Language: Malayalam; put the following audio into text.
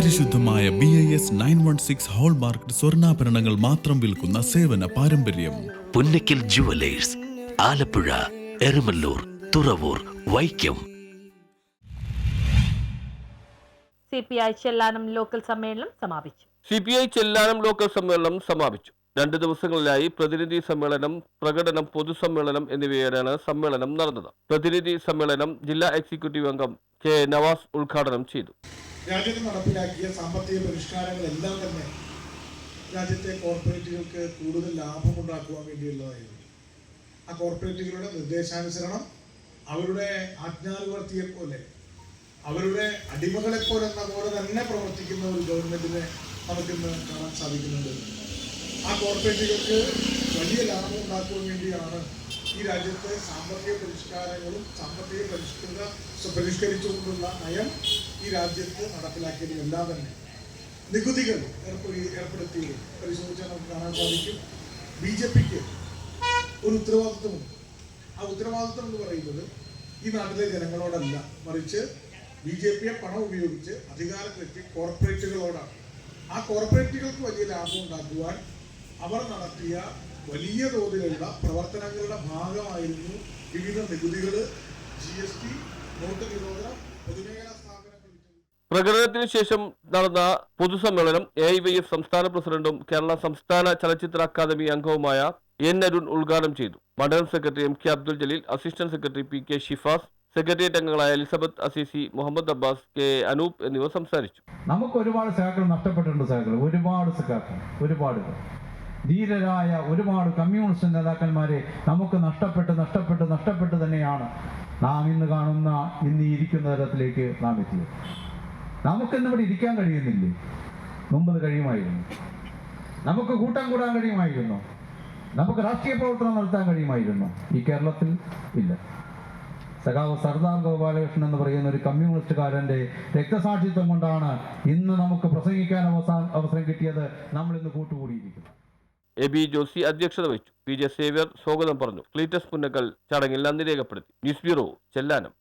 പരിശുദ്ധമായ B I S nine one six hallmark സ്വർണാഭരണങ്ങൾ മാത്രം വിൽക്കുന്ന സേവന പാരമ്പര്യം. Punnakkil jewellers Alappuzha Erumalloor Thuravoor Vaikom. C P I Chellanam local സമ്മേളനം സമാപിച്ചു. C P I Chellanam local സമ്മേളനം സമാപിച്ചു. രണ്ട് ദിവസങ്ങളിലായി പ്രതിനിധി സമ്മേളനം പ്രകടനം പൊതുസമ്മേളനം എന്നിവയാണ് സമ്മേളനം നടന്നത്. പ്രതിനിധി സമ്മേളനം ജില്ലാ എക്സിക്യൂട്ടീവ് അംഗം കെ നവാസ് ഉദ്ഘാടനം ചെയ്തു. രാജ്യത്ത് നടപ്പിലാക്കിയ സാമ്പത്തിക പരിഷ്കാരങ്ങളെല്ലാം തന്നെ രാജ്യത്തെ കോർപ്പറേറ്റുകൾക്ക് കൂടുതൽ ലാഭമുണ്ടാക്കുവാൻ വേണ്ടിയുള്ളതായിരുന്നു. ആ കോർപ്പറേറ്റുകളുടെ നിർദ്ദേശാനുസരണം അവരുടെ ആജ്ഞാനുവർത്തിയെ പോലെ അവരുടെ അടിമകളെ പോലെ എന്ന പോലെ തന്നെ പ്രവർത്തിക്കുന്ന ഒരു ഗവൺമെന്റിനെ നമുക്കിന്ന് കാണാൻ സാധിക്കുന്നുണ്ട്. ആ കോർപ്പറേറ്റുകൾക്ക് വലിയ ലാഭം ഉണ്ടാക്കുവാൻ വേണ്ടിയാണ് ഈ രാജ്യത്തെ സാമ്പത്തിക പരിഷ്കാരങ്ങളും സാമ്പത്തിക പരിഷ്കൃത പരിഷ്കരിച്ചുകൊണ്ടുള്ള നയം ഈ രാജ്യത്ത് നടപ്പിലാക്കിയതും എല്ലാം തന്നെ നികുതികൾ ഏർപ്പെടുത്തി ഏർപ്പെടുത്തി പരിശോധിച്ചാൽ നമുക്ക് കാണാൻ സാധിക്കും. ബി ജെ പിക്ക് ഒരു ഉത്തരവാദിത്വമുണ്ട്. ആ ഉത്തരവാദിത്വം എന്ന് പറയുന്നത് ഈ നാട്ടിലെ ജനങ്ങളോടല്ല മറിച്ച് ബി ജെ പിയെ പണം ഉപയോഗിച്ച് അധികാരത്തിലെത്തി കോർപ്പറേറ്റുകളോടാണ്. ആ കോർപ്പറേറ്റുകൾക്ക് വലിയ ലാഭം ഉണ്ടാക്കുവാൻ അവർ നടത്തിയ വലിയ തോതിലുള്ള പ്രവർത്തനങ്ങളുടെ ഭാഗമായിരുന്നു വിവിധ നികുതികൾ ജി എസ് ടി നോട്ട് നിരോധനം പൊതുമേഖലാ പ്രകടനത്തിന് ശേഷം നടന്ന പൊതുസമ്മേളനം എ ഐ വൈ എഫ് സംസ്ഥാന പ്രസിഡന്റും കേരള സംസ്ഥാന ചലച്ചിത്ര അക്കാദമി അംഗവുമായ എൻ അരുൺ ഉദ്ഘാടനം ചെയ്തു. മണ്ഡലം secretary M K Abdul Jaleel assistant secretary P K Shifas secretariat അംഗങ്ങളായ എലിസബത്ത് അസീസി മുഹമ്മദ് അബ്ബാസ് കെ അനൂപ് എന്നിവർ സംസാരിച്ചു. നമുക്ക് ഒരുപാട് സഖാക്കൾ നഷ്ടപ്പെട്ടിട്ടുണ്ട് സഖാക്കൾ ഒരുപാട് സഖാക്കൾ. ഒരുപാട്. ധീരരായ ഒരുപാട് കമ്മ്യൂണിസ്റ്റ് നേതാക്കന്മാരെ നമുക്ക് നഷ്ടപ്പെട്ട് നഷ്ടപ്പെട്ട് നഷ്ടപ്പെട്ട് തന്നെയാണ് നാം ഇന്ന് കാണുന്ന ഇന്ന് ഇരിക്കുന്ന തരത്തിലേക്ക് നാം എത്തിയത്. നമുക്കിന്ന് ഇവിടെ ഇരിക്കാൻ കഴിയുന്നില്ലേ? മുമ്പ് കഴിയുമായിരുന്നു. നമുക്ക് കൂട്ടം കൂടാൻ കഴിയുമായിരുന്നു. നമുക്ക് രാഷ്ട്രീയ പ്രവർത്തനം നടത്താൻ കഴിയുമായിരുന്നു. ഈ കേരളത്തിൽ ഇല്ല. സഖാവ് സർദാർ ഗോപാലകൃഷ്ണൻ എന്ന് പറയുന്ന ഒരു കമ്മ്യൂണിസ്റ്റുകാരന്റെ രക്തസാക്ഷിത്വം കൊണ്ടാണ് ഇന്ന് നമുക്ക് പ്രസംഗിക്കാൻ അവസാന അവസരം കിട്ടിയത് നമ്മൾ ഇന്ന് കൂട്ടുകൂടിയിരിക്കുന്നു. എ ബി ജോസി അധ്യക്ഷത വഹിച്ചു. പി ജെ സേവ്യർ സ്വാഗതം പറഞ്ഞു. ക്ലീറ്റസ് പുന്നക്കൽ ചടങ്ങിൽ നന്ദി രേഖപ്പെടുത്തി. News bureau Chellanam.